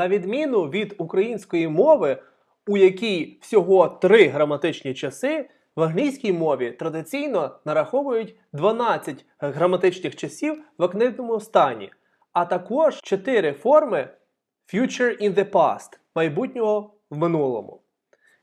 На відміну від української мови, у якій всього три граматичні часи, в англійській мові традиційно нараховують 12 граматичних часів в активному стані, а також 4 форми future in the past майбутнього в минулому.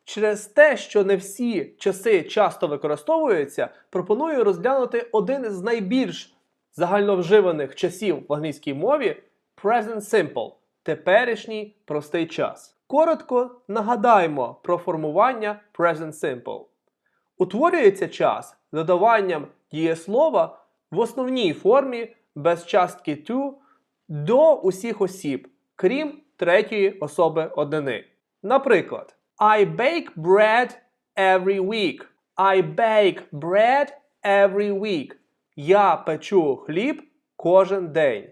Через те, що не всі часи часто використовуються, пропоную розглянути один з найбільш загальновживаних часів в англійській мові present simple теперішній простий час. Коротко нагадаємо про формування present simple. Утворюється час додаванням дієслова в основній формі без частки to до усіх осіб, крім третьої особи однини. Наприклад, I bake bread every week. I bake bread every week. Я печу хліб кожен день.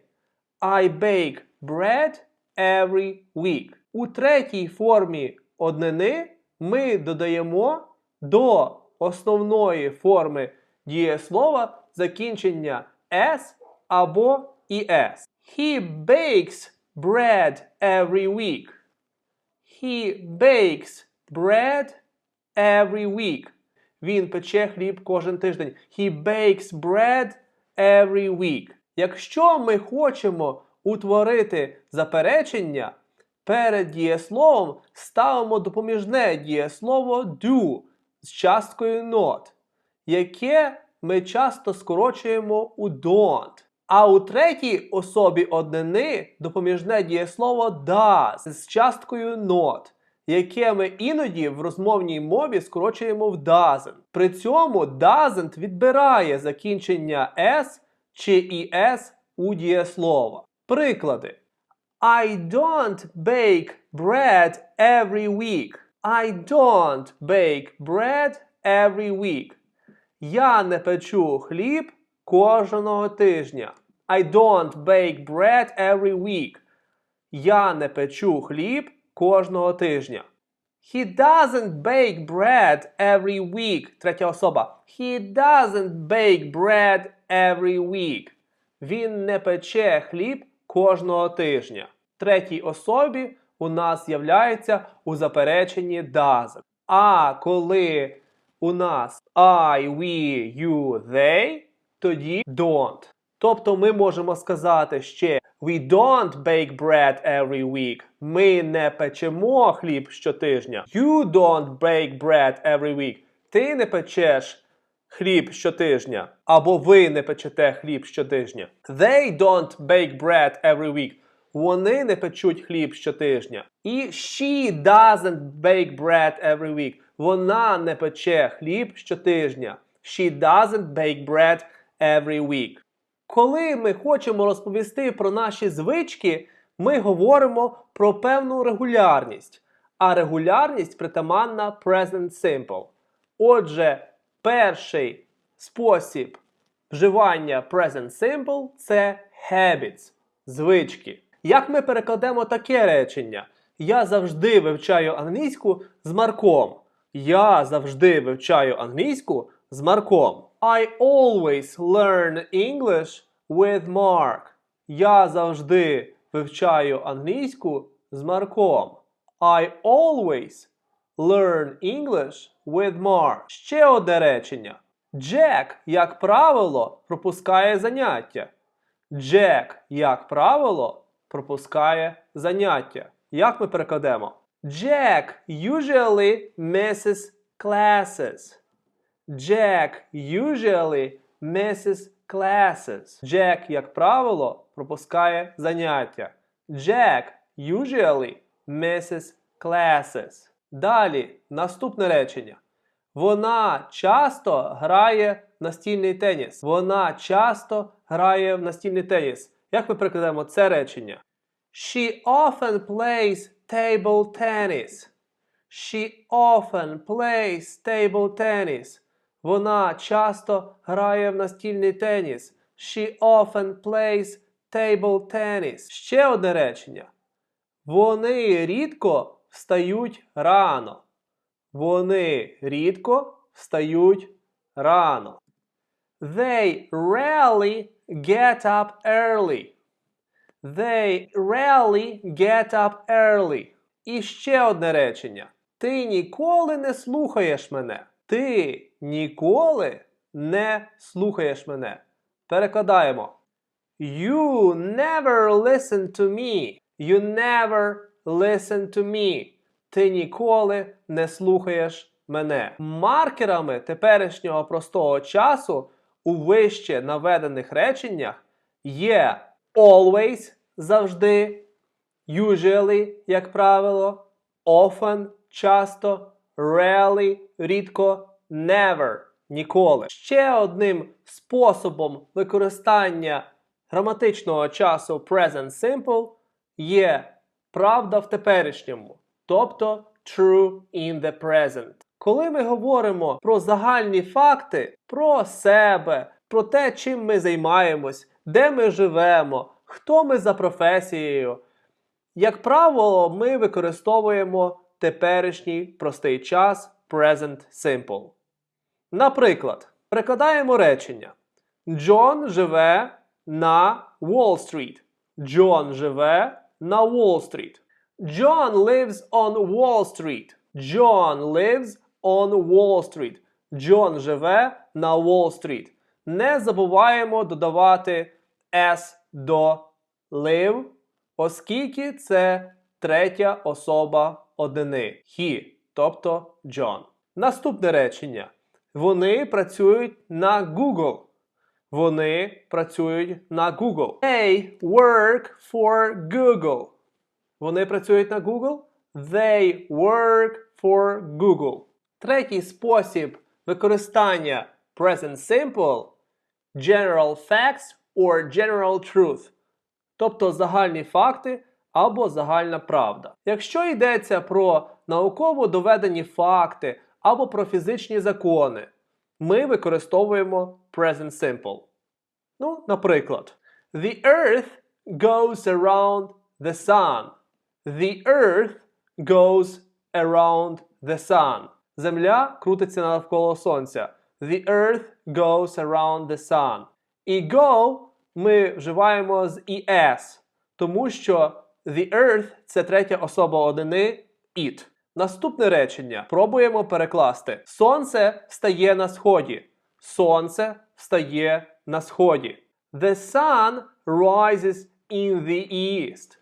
I bake bread every week. У третій формі однини ми додаємо до основної форми дієслова закінчення s або es. He bakes bread every week. He bakes bread every week. Він пече хліб кожен тиждень. He bakes bread every week. Якщо ми хочемо утворити заперечення, перед дієсловом ставимо допоміжне дієслово do з часткою not, яке ми часто скорочуємо у don't. А у третій особі однини допоміжне дієслово does з часткою not, яке ми іноді в розмовній мові скорочуємо в doesn't. При цьому doesn't відбирає закінчення s чи es у дієслова. Приклади. I don't bake bread every week. I don't bake bread every week. Я не печу хліб кожного тижня. I don't bake bread every week. Я не печу хліб кожного тижня. He doesn't bake bread every week. Третя особа. He doesn't bake bread every week. Він не пече хліб кожного тижня. Третій особі у нас з'являється у запереченні doesn't. А коли у нас I, we, you, they, тоді don't. Тобто ми можемо сказати ще We don't bake bread every week. Ми не печемо хліб щотижня. You don't bake bread every week. Ти не печеш хліб щотижня. Або ви не печете хліб щотижня. They don't bake bread every week. Вони не печуть хліб щотижня. І she doesn't bake bread every week. Вона не пече хліб щотижня. She doesn't bake bread every week. Коли ми хочемо розповісти про наші звички, ми говоримо про певну регулярність. А регулярність притаманна present simple. Отже, перший спосіб вживання present simple це habits, звички. Як ми перекладемо таке речення? Я завжди вивчаю англійську з Марком. Я завжди вивчаю англійську з Марком. I always learn English with Mark. Я завжди вивчаю англійську з Марком. I always learn English with Mark. Ще одне речення. Джек, як правило, пропускає заняття. Джек, як правило, пропускає заняття. Як ми перекладемо? Jack usually misses classes. Jack usually misses classes. Jack, як правило, пропускає заняття. Jack usually misses classes. Далі, наступне речення. Вона часто грає в настільний теніс. Вона часто грає в настільний теніс. Як ми перекладемо це речення? She often plays table tennis. She often plays table tennis. Вона часто грає в настільний теніс. She often plays table tennis. Ще одне речення. Вони рідко встають рано. Вони рідко встають рано. They rarely get up early. They rarely get up early. І ще одне речення. Ти ніколи не слухаєш мене. Ти ніколи не слухаєш мене. Перекладаємо. You never listen to me. You never listen to me. Ти ніколи не слухаєш мене. Маркерами теперішнього простого часу у вище наведених реченнях є always завжди, usually, як правило, often часто, rarely рідко, never ніколи. Ще одним способом використання граматичного часу present simple є правда в теперішньому, тобто true in the present. Коли ми говоримо про загальні факти про себе, про те, чим ми займаємось, де ми живемо, хто ми за професією, як правило, ми використовуємо теперішній простий час present simple. Наприклад, перекладаємо речення. Джон живе на Уолл-стріт. Джон живе на Уолл-стріт. John lives on Wall Street. John lives on Wall Street. Джон живе на Уолл-стріт. Не забуваємо додавати s до live, оскільки це третя особа одини. He, тобто John. Наступне речення. Вони працюють на Google. Вони працюють на Google. They work for Google. Вони працюють на Google. They work for Google. Третій спосіб використання present simple general facts or general truth. Тобто загальні факти або загальна правда. Якщо йдеться про науково доведені факти або про фізичні закони, ми використовуємо present simple. Ну, наприклад, The earth goes around the sun. The earth goes around the sun. Земля крутиться навколо сонця. The earth goes around the sun. І go ми вживаємо з es, тому що the earth це третя особа одини it. Наступне речення пробуємо перекласти. Сонце встає на сході. Сонце встає на сході. The sun rises in the east.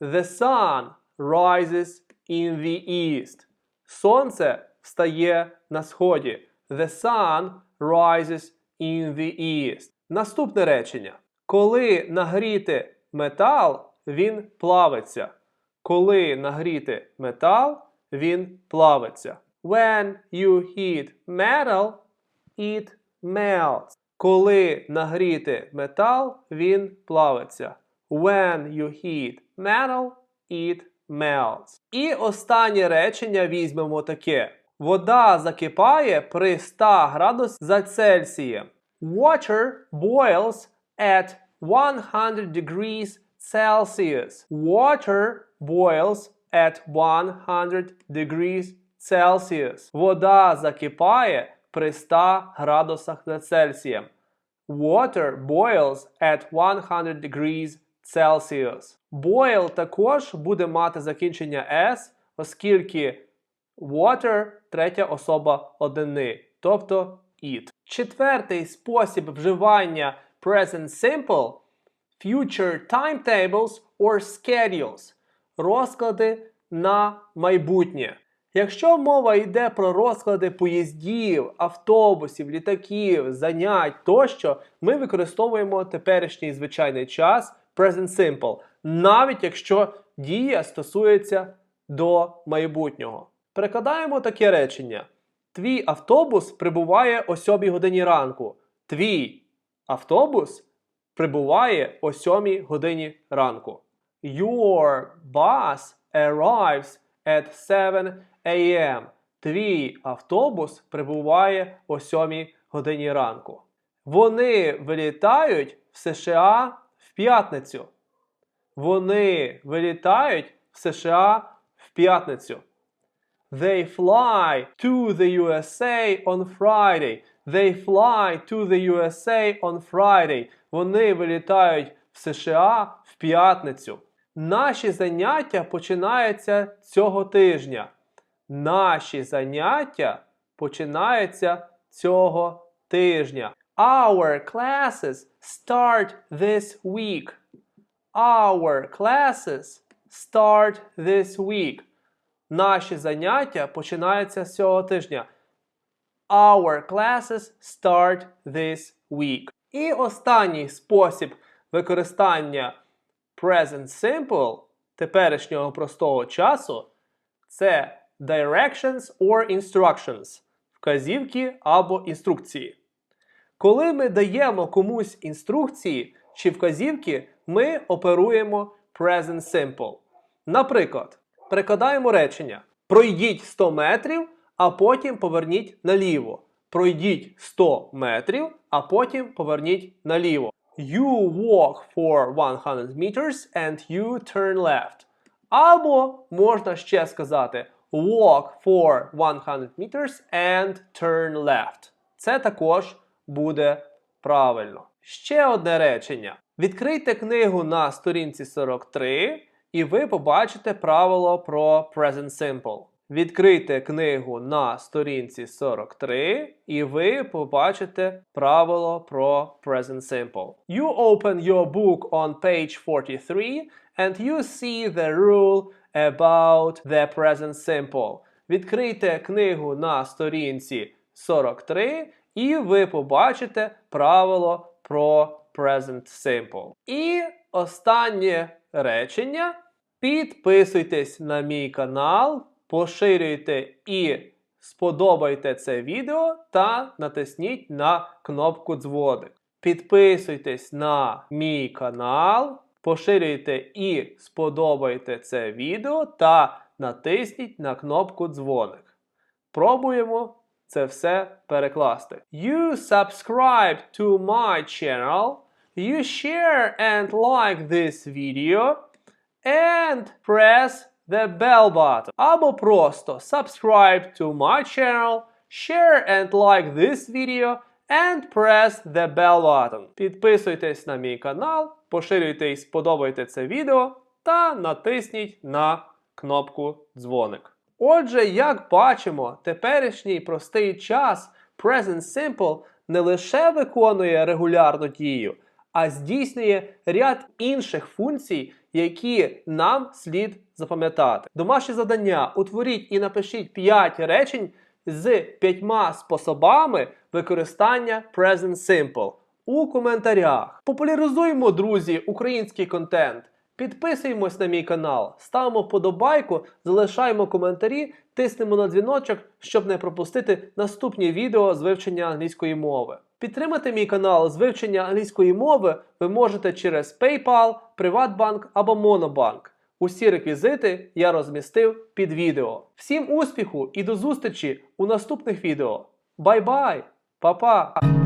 The sun rises in the east. Сонце встає на сході. The sun rises in the east. Наступне речення. Коли нагріти метал, він плавиться. Коли нагріти метал, він плавиться. When you heat metal, it melts. Коли нагріти метал, він плавиться. When you heat metal, it melts. І останнє речення візьмемо таке. Вода закипає при 100 градусах за Цельсієм. Water boils at 100 degrees Celsius. Water boils at 100 degrees Celsius. Вода закипає при 100 градусах за Цельсієм. Water boils at 100 degrees Celsius. Boil також буде мати закінчення s, оскільки water третя особа одини, тобто it. Четвертий спосіб вживання present simple future timetables or schedules розклади на майбутнє. Якщо мова йде про розклади поїздів, автобусів, літаків, занять тощо, ми використовуємо теперішній звичайний час present simple, навіть якщо дія стосується до майбутнього. Перекладаємо таке речення: Твій автобус прибуває о 7 годині ранку. Твій автобус прибуває о 7 годині ранку. Your bus arrives at 7 a.m. Твій автобус прибуває о 7 годині ранку. Вони вилітають в США в п'ятницю. Вони вилітають в США в п'ятницю. They fly to the USA on Friday. They fly to the USA on Friday. Вони вилітають в США в п'ятницю. Наші заняття починаються цього тижня. Наші заняття починаються цього тижня. Our classes start this week. Our classes start this week. Наші заняття починаються з цього тижня. Our classes start this week. І останній спосіб використання present simple теперішнього простого часу це directions or instructions вказівки або інструкції. Коли ми даємо комусь інструкції чи вказівки, ми оперуємо present simple. Наприклад, перекладаємо речення: пройдіть 100 метрів, а потім поверніть наліво. Пройдіть 100 метрів, а потім поверніть наліво. You walk for 100 meters and you turn left. Або можна ще сказати walk for 100 meters and turn left. Це також буде правильно. Ще одне речення. Відкрийте книгу на сторінці 43, і ви побачите правило про present simple. Відкрийте книгу на сторінці 43, і ви побачите правило про present simple. You open your book on page 43 and you see the rule about the present simple. Відкрийте книгу на сторінці 43, і ви побачите правило про present simple. І останнє речення. Підписуйтесь на мій канал, поширюйте і сподобайте це відео та натисніть на кнопку дзвоник. Підписуйтесь на мій канал, поширюйте і сподобайте це відео та натисніть на кнопку дзвоник. Пробуємо це все перекласти. You subscribe to my channel, you share and like this video, and press the bell button. Або просто subscribe to my channel, share and like this video, and press the bell button. Підписуйтесь на мій канал, поширюйте і сподобайте це відео та натисніть на кнопку дзвоник. Отже, як бачимо, теперішній простий час Present Simple не лише виконує регулярну дію, а здійснює ряд інших функцій, які нам слід запам'ятати. Домашнє завдання утворіть і напишіть 5 речень з п'ятьма способами використання Present Simple у коментарях. Популяризуємо, друзі, український контент. Підписуємось на мій канал, ставимо вподобайку, залишаємо коментарі, тиснемо на дзвіночок, щоб не пропустити наступні відео з вивчення англійської мови. Підтримати мій канал з вивчення англійської мови ви можете через PayPal, Приватбанк або Монобанк. Усі реквізити я розмістив під відео. Всім успіху і до зустрічі у наступних відео. Бай-бай! Па-па!